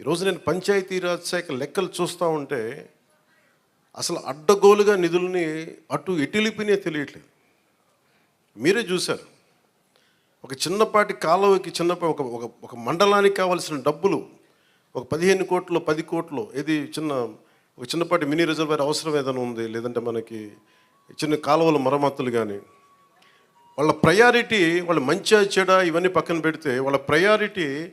ఈరోజు నేను పంచాయతీరాజ్ శాఖ లెక్కలు చూస్తూ ఉంటే అసలు అడ్డగోలుగా నిధుల్ని అటు ఎటిలిపినే తెలియట్లేదు. మీరే చూశారు. ఒక చిన్నపాటి కాలువకి చిన్నపాటి ఒక ఒక ఒక మండలానికి కావాల్సిన డబ్బులు ఒక పదిహేను కోట్లు పది కోట్లు ఏది చిన్న ఒక చిన్నపాటి మినీ రిజర్వేర్ అవసరం ఏదైనా ఉంది లేదంటే మనకి చిన్న కాలువల మరమ్మతులు కానీ వాళ్ళ ప్రయారిటీ వాళ్ళ మంచి చెడ ఇవన్నీ పక్కన పెడితే వాళ్ళ ప్రయారిటీ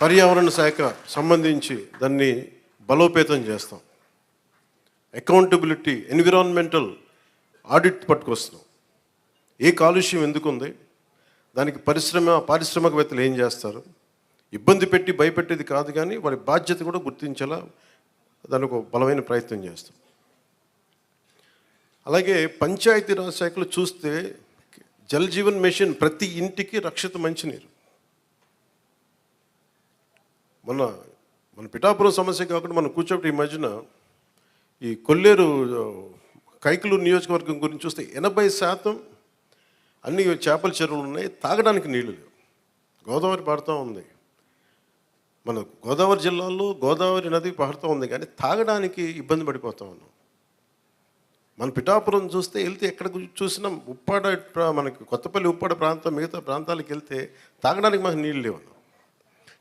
పర్యావరణ శాఖ సంబంధించి దాన్ని బలోపేతం చేస్తాం. అకౌంటబిలిటీ ఎన్విరాన్మెంటల్ ఆడిట్ పట్టుకొస్తున్నాం. ఏ కాలుష్యం ఎందుకు ఉంది దానికి పరిశ్రమ పారిశ్రామికవేత్తలు ఏం చేస్తారు? ఇబ్బంది పెట్టి భయపెట్టేది కాదు కానీ వారి బాధ్యత కూడా గుర్తించేలా దానికి ఒక బలమైన ప్రయత్నం చేస్తాం. అలాగే పంచాయతీరాజ్ శాఖలు చూస్తే జల్ జీవన్ మిషన్ ప్రతి ఇంటికి రక్షిత మంచినీరు. మన మన పిఠాపురం సమస్య కాకుండా మనం కూర్చోబెట్టి ఈ మధ్యన ఈ కొల్లేరు కైకలూరు నియోజకవర్గం గురించి చూస్తే ఎనభై శాతం అన్ని చేపల చెరువులు ఉన్నాయి తాగడానికి నీళ్ళు లేవు. గోదావరి పాడుతూ ఉంది. మన గోదావరి జిల్లాలో గోదావరి నది పాడుతూ ఉంది కానీ తాగడానికి ఇబ్బంది పడిపోతా ఉన్నాం. మన పిఠాపురం చూస్తే వెళ్తే ఎక్కడ చూసినా ఉప్పాడ మనకి కొత్తపల్లి ఉప్పాడ ప్రాంతం మిగతా ప్రాంతాలకు వెళ్తే తాగడానికి మాకు నీళ్ళు లేవు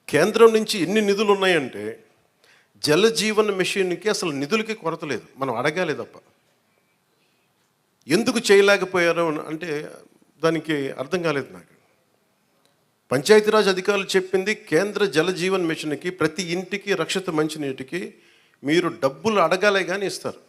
కేంద్రం నుంచి ఎన్ని నిధులు ఉన్నాయంటే జల జీవన మిషన్కి అసలు నిధులకి కొరత లేదు. మనం అడగాలి తప్ప. ఎందుకు చేయలేకపోయారు అంటే దానికి అర్థం కాలేదు నాకు. పంచాయతీరాజ్ అధికారులు చెప్పింది కేంద్ర జల జీవన్ మిషన్కి ప్రతి ఇంటికి రక్షిత మంచినీటికి మీరు డబ్బులు అడగాలే కానీ ఇస్తారు.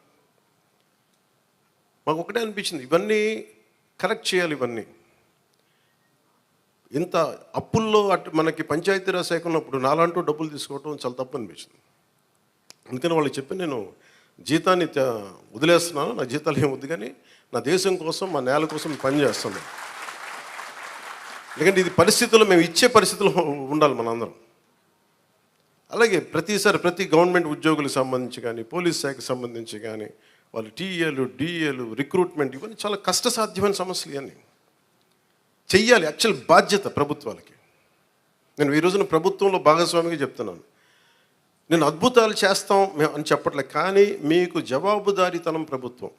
మాకు ఒకటే అనిపించింది. ఇవన్నీ కరెక్ట్ చేయాలి ఇవన్నీ. ఇంత అప్పుల్లో అటు మనకి పంచాయతీరాజ్ శాఖ ఉన్నప్పుడు నాలంటూ డబ్బులు తీసుకోవటం చాలా తప్పు అనిపించింది. అందుకని వాళ్ళకి చెప్పి నేను జీతాన్ని వదిలేస్తున్నాను. నా జీతాలు ఏమొద్దు వద్దు కానీ నా దేశం కోసం మా నేల కోసం పనిచేస్తున్నాను ఎందుకంటే ఇది పరిస్థితులు మేము ఇచ్చే పరిస్థితులు ఉండాలి మనందరం. అలాగే ప్రతిసారి ప్రతి గవర్నమెంట్ ఉద్యోగులకు సంబంధించి కానీ పోలీస్ శాఖకు సంబంధించి కానీ వాళ్ళు టీఏలు డిఏలు రిక్రూట్మెంట్ ఇవన్నీ చాలా కష్టసాధ్యమైన సమస్యలు ఇవన్నీ. చెయ్యాలి యాక్చువల్ బాధ్యత ప్రభుత్వాలకి. నేను ఈ రోజున ప్రభుత్వంలో భాగస్వామిగా చెప్తున్నాను. నేను అద్భుతాలు చేస్తాం మేము అని చెప్పట్లే కానీ మీకు జవాబుదారీతనం ప్రభుత్వం.